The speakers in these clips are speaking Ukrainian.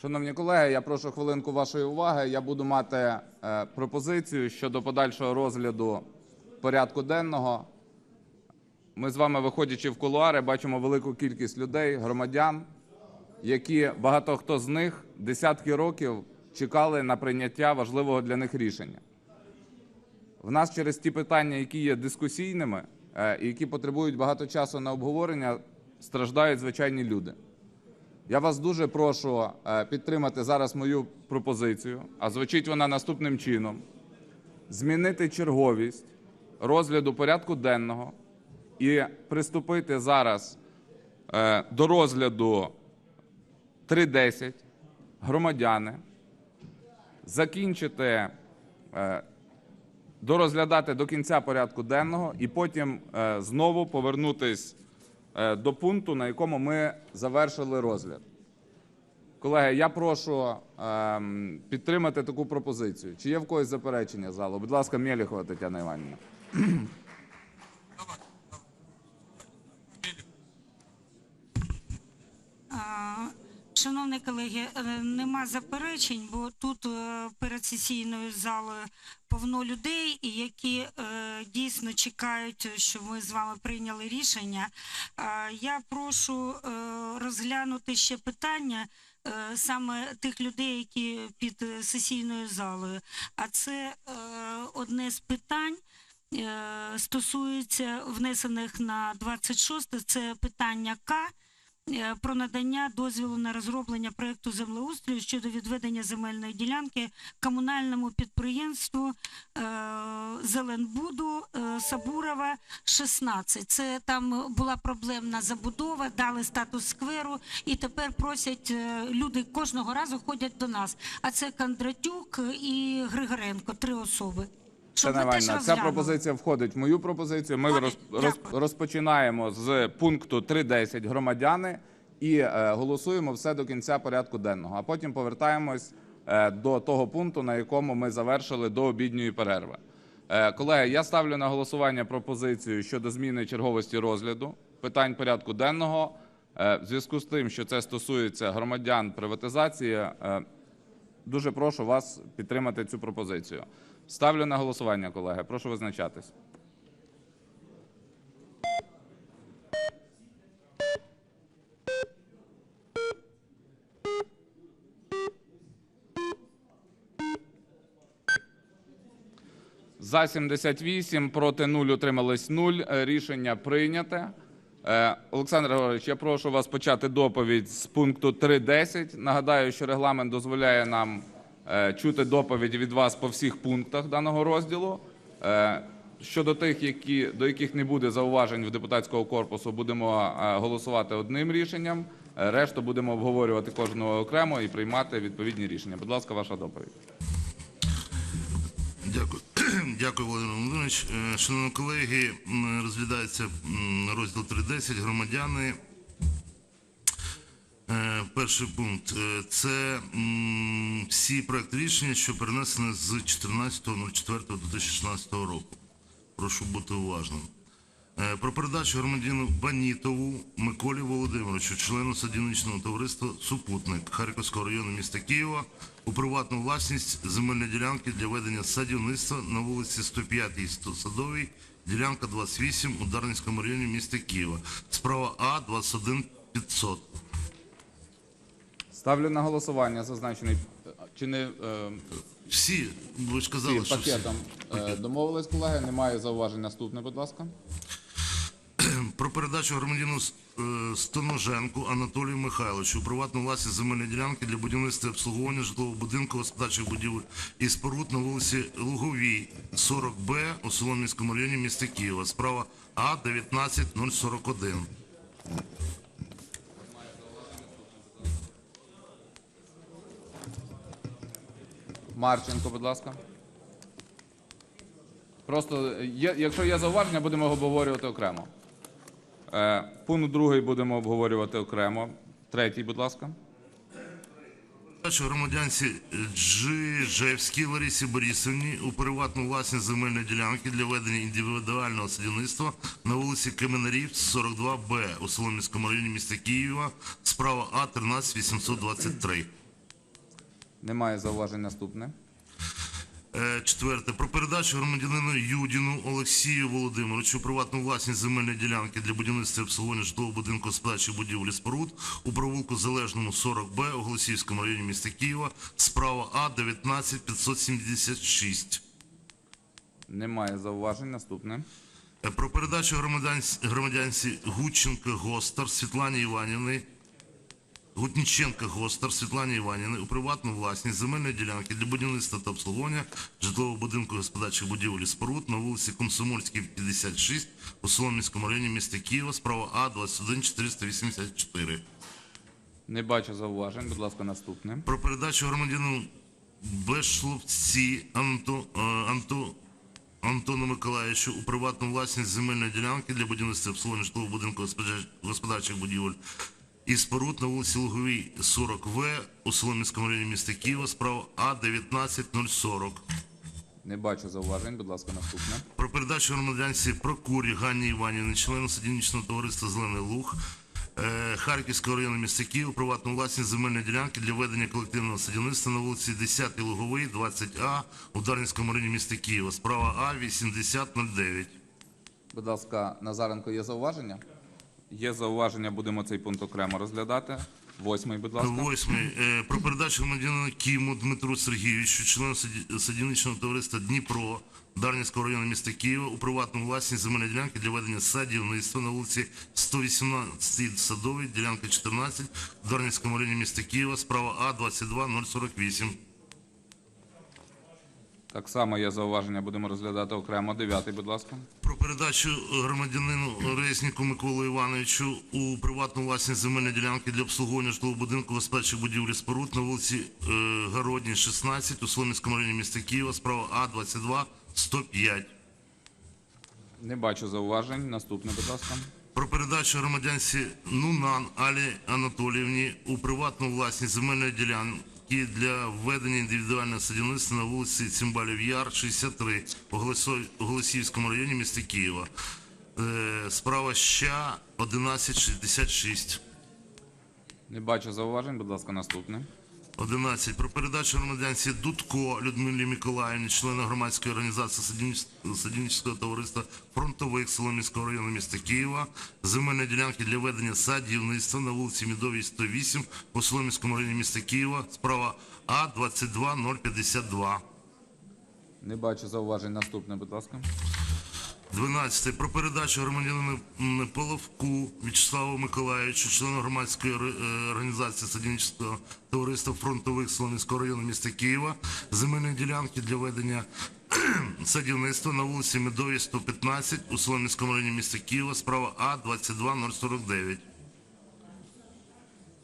Шановні колеги, я прошу хвилинку вашої уваги. Я буду мати е, пропозицію щодо подальшого розгляду порядку денного. Ми з вами, виходячи в кулуари, бачимо велику кількість людей, громадян, які багато хто з них десятки років чекали на прийняття важливого для них рішення. В нас через ті питання, які є дискусійними е, і які потребують багато часу на обговорення, страждають звичайні люди. Я вас дуже прошу е, підтримати зараз мою пропозицію, а звучить вона наступним чином: змінити черговість розгляду порядку денного і приступити зараз е, до розгляду 3.10 громадяни, закінчити е, дорозглядати до кінця порядку денного і потім знову повернутись до пункту, на якому ми завершили розгляд. Колеги, я прошу ем, підтримати таку пропозицію. Чи є в когось заперечення залу? Будь ласка, Мєліхова Тетяна Іванівна. А, Шановні колеги, е, нема заперечень, бо тут е, перед сесійною залою повно людей, які е, дійсно чекають, щоб ми з вами прийняли рішення. Я прошу розглянути ще питання саме тих людей, які під сесійною залою. А це одне з питань стосується внесених на 26 це питання К про надання дозволу на розроблення проекту землеустрою щодо відведення земельної ділянки комунальному підприємству е, Зеленбуду е, Сабурова 16. Це там була проблемна забудова, дали статус скверу, і тепер просять е, люди кожного разу ходять до нас. А це Кондратюк і Григоренко, три особи. Щоб ви теж ця розглянули. пропозиція входить в мою пропозицію. Ми Входить. роз, роз, Дякую. розпочинаємо з пункту 3.10 громадяни і е, голосуємо все до кінця порядку денного. А потім повертаємось е, до того пункту, на якому ми завершили до обідньої перерви. Е, колеги, я ставлю на голосування пропозицію щодо зміни черговості розгляду питань порядку денного. Е, в зв'язку з тим, що це стосується громадян приватизації, е, Дуже прошу вас підтримати цю пропозицію. Ставлю на голосування, колеги. Прошу визначатись. За 78, проти 0, утримались 0. Е, Рішення прийняте. Е, Олександр Григорович, я прошу вас почати доповідь з пункту 3.10. Нагадаю, що регламент дозволяє нам чути доповіді від вас по всіх пунктах даного розділу. Е, Щодо тих, які, до яких не буде зауважень в депутатського корпусу, будемо е, голосувати одним рішенням. Е, Решту будемо обговорювати кожного окремо і приймати відповідні рішення. Будь ласка, ваша доповідь. Дякую, дякую, Володимир Володимирович. Е, Шановні колеги, розглядається розділ 3.10 громадяни. Е, Перший пункт е, це всі проекти рішення, що перенесені з 14.04.2016 року. Прошу бути уважним. Е, Про передачу громадянину Банітову Миколі Володимировичу, члену садівничного товариства Супутник Харківського району міста Києва у приватну власність земельної ділянки для ведення садівництва на вулиці 105 і 100 Садовій, ділянка 28 у Дарницькому районі міста Києва. Справа А 21 500. Ставлю на голосування зазначений чи не е, Всі, ну, ви сказали, всі що всі. пакетом. Е, Домовились, колеги. Немає зауважень. Наступне, будь ласка. Про передачу громадянину е, Стоноженку Анатолію Михайловичу у приватну власність земельної ділянки для будівництва і обслуговування житлового будинку, господарчих будівель і споруд на вулиці Луговій, 40Б у Солом'янському районі міста Києва. Справа А19041. Марченко, будь ласка. Просто є, якщо є зауваження, будемо обговорювати окремо. Е, пункт другий будемо обговорювати окремо. Третій, будь ласка. Громадянці Джижевській Ларисі Борисовні у приватну власність земельної ділянки для ведення індивідуального садівництва на вулиці Каменарів, 42Б у Солом'янському районі міста Києва. Справа А 13823. Немає зауважень. Наступне. Е, Четверте. Про передачу громадянину Юдіну Олексію Володимировичу приватну власність земельної ділянки для будівництва і обслуговування житлового будинку господарчих будівлі споруд у провулку Залежному 40Б у Голосіївському районі міста Києва. Справа А 19576. Немає зауважень. Наступне. Е, Про передачу громадянці Гудченка Гостер Світлані Іванівни Гутніченка Гостер Світлані Іванівни у приватну власність земельної ділянки для будівництва та обслуговування житлового будинку господарчих будівель і споруд на вулиці Комсомольській, 56 у Солом'янському районі міста Києва, справа А 21484. Не бачу зауважень. Будь ласка, наступне. Про передачу громадянину Бешловці Анто, е, Анто, Антону Миколаївичу у приватну власність земельної ділянки для будівництва обслуговування житлового будинку господарчих будівель і споруд на вулиці Луговій 40В у Солом'янському районі міста Києва, справа А 19040. Не бачу зауважень. Будь ласка, наступне. Про передачу громадянці Прокурі Ганні Іванівни, члену садівничного товариства Зелений Луг, е, Харківського району міста Києва, приватну власність земельної ділянки для ведення колективного садівництва на вулиці 10 Луговий, 20А у Дарницькому районі міста Києва. Справа А 8009. Будь ласка, Назаренко, є зауваження? Є зауваження, будемо цей пункт окремо розглядати. Восьмий, будь ласка. Восьмий. Е, Про передачу громадянина Кіму Дмитру Сергійовичу, члену саді- садівничного товариства Дніпро Дарницького району міста Києва у приватну власність земельної ділянки для ведення садівництва на вулиці 118 Садовій, ділянка 14 в Дарницькому районі міста Києва, справа А 22048. Так само є зауваження, будемо розглядати окремо. Дев'ятий, будь ласка. Про передачу громадянину Резніку Миколу Івановичу у приватну власність земельної ділянки для обслуговування житлового будинку господарчих будівлі споруд на вулиці е, Городній, 16 у Солом'янському районі міста Києва, справа А 22 105. Не бачу зауважень. Наступне, будь ласка. Про передачу громадянці Нунан Алі Анатоліївні у приватну власність земельної ділянки для введення індивідуального садівництва на вулиці Цимбалів Яр, 63 у Голосо- у Голосіївському районі міста Києва. Е, Справа ща 1166. Не бачу зауважень, будь ласка, наступне. 11. Про передачу громадянці Дудко Людмилі Миколаївні, члена громадської організації Садівніч- Садівнического товариства фронтових Соломінського району міста Києва, земельної ділянки для ведення садівництва на вулиці Мідовій, 108 у Соломінському районі міста Києва, справа А 22052. Не бачу зауважень. Наступне, будь ласка. 12. Про передачу громадянину Половку В'ячеславу Миколаївичу, члену громадської е, організації Садівнического товариства фронтових Солом'янського району міста Києва, земельної ділянки для ведення садівництва на вулиці Медовій, 115 у Солом'янському районі міста Києва, справа А 22049.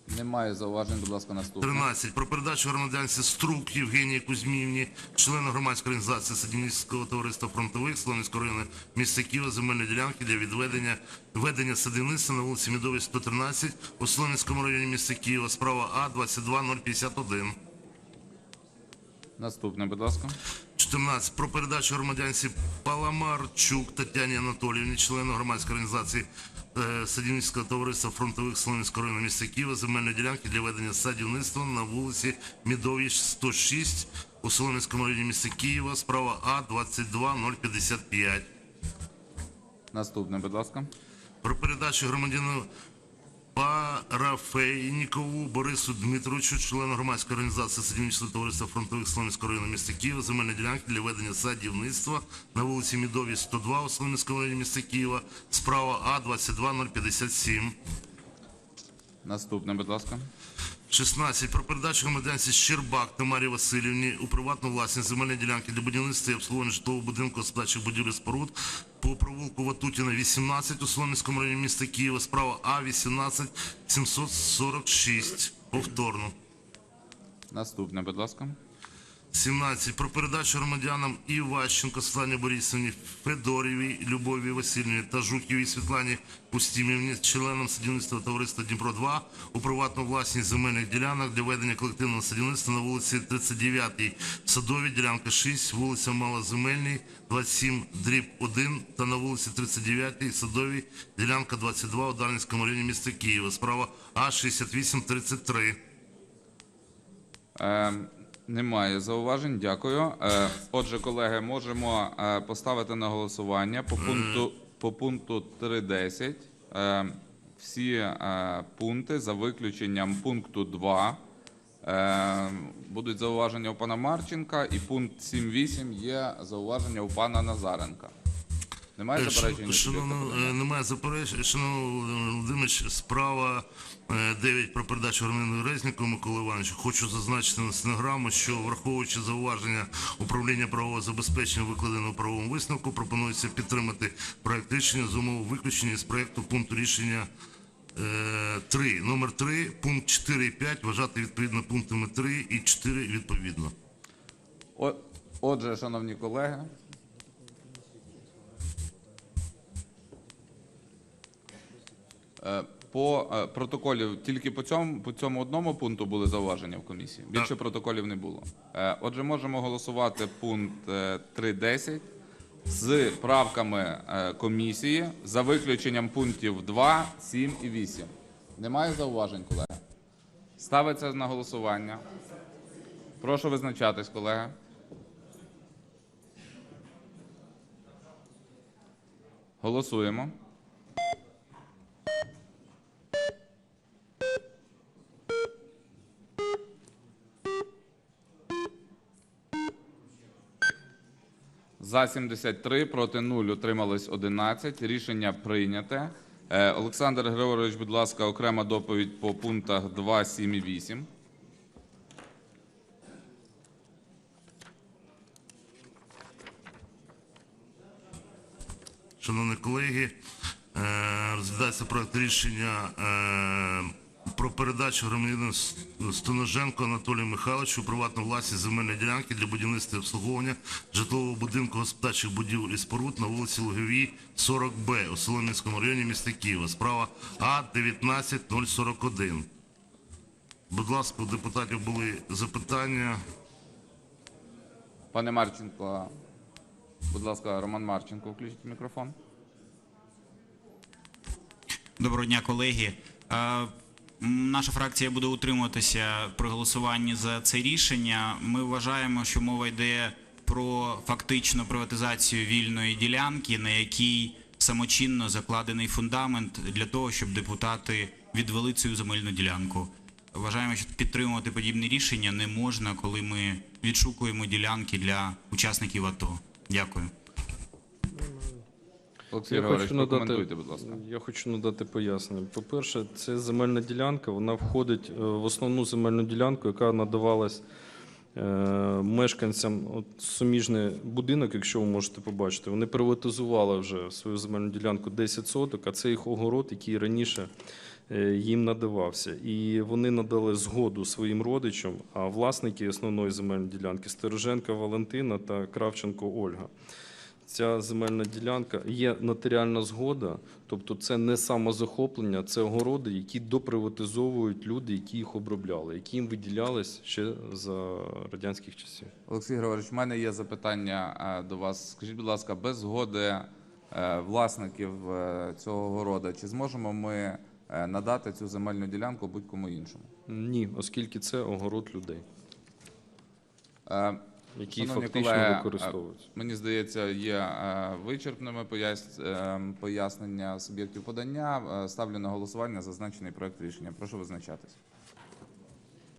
Немає зауважень, будь ласка, наступне. 13. Про передачу громадянці Струк Євгенії Кузьмівні, члена громадської організації Садівницького товариства фронтових Солом'янського району міста Києва, земельної ділянки для відведення ведення садівництва на вулиці Мідовій, 113 у Солом'янському районі міста Києва, справа А 22051. Наступне, будь ласка. 14. Про передачу громадянці Паламарчук Тетяні Анатоліївні, члену громадської організації Садівницького товариства фронтових Солом'янського району міста Києва, земельної ділянки для ведення садівництва на вулиці Мідовій, 106 у Солом'янському районі міста Києва, справа А 22055. Наступне, будь ласка. Про передачу громадянину Парафейнікову Борису Дмитровичу, члену громадської організації Садівничного товариства фронтових Солом'янського району міста Києва, земельної ділянки для ведення садівництва на вулиці Мідовій, 102 у Солом'янському районі міста Києва, справа А 22057. Наступне, будь ласка. 16. Про передачу громадянці Щербак Тамарі Васильівні у приватну власність земельної ділянки для будівництва і обслуговування житлового будинку господарчих будівель споруд по провулку Ватутіна, 18 у Солом'янському районі міста Києва, справа А 18 746. Повторно. Наступне, будь ласка. 17. Про передачу громадянам Іващенко Світлані Борисівні, Федорівій Любові Васильівні та Жуківій Світлані Пустімівні, членам садівництва товариства Дніпро-2 у приватну власність земельних ділянок для ведення колективного садівництва на вулиці 39 Садовій, ділянка 6, вулиця Малоземельній, 27, дріб 1 та на вулиці 39 Садовій, ділянка 22 у Дарницькому районі міста Києва. Справа А6833. Е, Немає зауважень, дякую. Е, Отже, колеги, можемо е, поставити на голосування по пункту по пункту 3.10. е, Всі пункти за виключенням пункту 2. Е, Будуть зауваження у пана Марченка, і пункт 7.8 є зауваження у пана Назаренка. Немає Е, заперечень? Шановно, е, немає заперечень. Шановний Володимир Володимирович, справа е, 9 про передачу громадянину Резніку Миколи Івановичу. Хочу зазначити на стенограму, що враховуючи зауваження управління правового забезпечення викладеного правовому висновку, пропонується підтримати проект рішення з умови виключення з проекту пункту рішення 3. Номер 3, пункт 4 і 5 вважати відповідно пунктами 3 і 4 відповідно. Отже, шановні колеги, по е, протоколів тільки по цьому, по цьому одному пункту були зауваження в комісії. Більше протоколів не було. Е, Отже, можемо голосувати пункт е, 3.10 з правками е, комісії за виключенням пунктів 2, 7 і 8. Немає зауважень, колеги? Ставиться на голосування. Прошу визначатись, колеги. Голосуємо. За 73, проти 0, утрималось 11. Рішення прийняте. Е, Олександр Григорович, будь ласка, окрема доповідь по пунктах 2, 7 і 8. Шановні колеги, е, розглядається проект рішення е, про передачу громадянину Стоноженко Анатолію Михайловичу приватну власність земельної ділянки для будівництва і обслуговування житлового будинку господарчих будівель і споруд на вулиці Луговій, 40Б у Солом'янському районі міста Києва. Справа А 19041. Будь ласка, у депутатів були запитання. Пане Марченко, будь ласка, Роман Марченко, включіть мікрофон. Доброго дня, колеги. Наша фракція буде утримуватися при голосуванні за це рішення. Ми вважаємо, що мова йде про фактичну приватизацію вільної ділянки, на якій самочинно закладений фундамент для того, щоб депутати відвели цю земельну ділянку. Вважаємо, що підтримувати подібне рішення не можна, коли ми відшукуємо ділянки для учасників АТО. Дякую. Олексій Я Григорович, прокоментуйте, будь ласка. я хочу надати пояснення. По-перше, це земельна ділянка, вона входить е, в основну земельну ділянку, яка надавалась е, мешканцям от, суміжний будинок, якщо ви можете побачити. Вони приватизували вже свою земельну ділянку 10 соток, а це їх огород, який раніше е, їм надавався. І вони надали згоду своїм родичам, а власники основної земельної ділянки Стороженка Валентина та Кравченко Ольга. Ця земельна ділянка є нотаріальна згода, тобто це не самозахоплення, це огороди, які доприватизовують люди, які їх обробляли, які їм виділялись ще за радянських часів. Олексій Григорович, в мене є запитання е, до вас. Скажіть, будь ласка, без згоди е, власників е, цього города, чи зможемо ми надати цю земельну ділянку будь-кому іншому? Ні, оскільки це огород людей, які Шановні фактично колеги, використовуються. Мені здається, є е, вичерпними е, пояснення суб'єктів подання. Е, Ставлю на голосування зазначений проект рішення. Прошу визначатись.